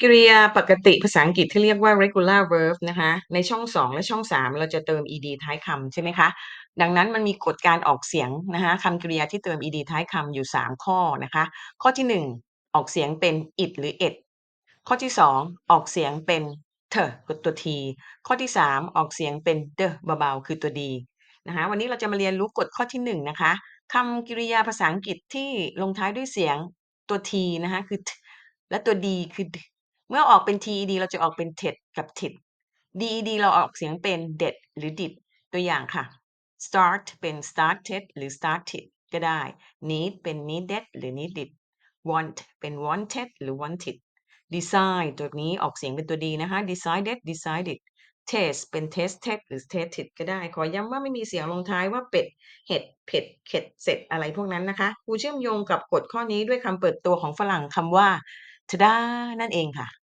กริยาปกติภาษาอังกฤษที่เรียกว่า regular verb นะคะ ในช่อง 2 และช่อง 3 เราจะเติม ed ท้ายคำใช่ไหมคะ ดังนั้นมันมีกฎการออกเสียงนะคะคำกริยาที่เติม ed ท้ายคำอยู่ 3 ข้อนะคะ ข้อที่ 1 ออกเสียงเป็น it หรือ et ข้อที่ 2 ออกเสียงเป็น t กับตัว t ข้อที่ 3 ออกเสียงเป็น d เบาๆคือตัว d นะคะวันนี้เราจะมาเรียนรู้กฎข้อที่ 1 นะคะคำกริยาภาษาอังกฤษที่ลงท้ายด้วยเสียงตัว t นะคะคือ และตัว d คือ เมื่อออกเป็น ted เราจะออกเป็น ted กับ ted ded เราออกเสียงเป็น det หรือ did ตัวอย่างค่ะ start เป็น started หรือ started ก็ได้ need เป็น needed หรือ needed want เป็น wanted หรือ wanted decide ตัวนี้ออกเสียงเป็นตัว d นะคะ decided decided taste เป็น tasted หรือ tasted ก็ได้ ขอย้ำว่าไม่มีเสียงลงท้ายว่าเป็ด เห็ด เผ็ด เข็ด เสร็จ อะไรพวกนั้นนะคะครูเชื่อมโยงกับกฎข้อนี้ด้วยคำเปิดตัวของฝรั่งคำว่า tada นั่นเองค่ะ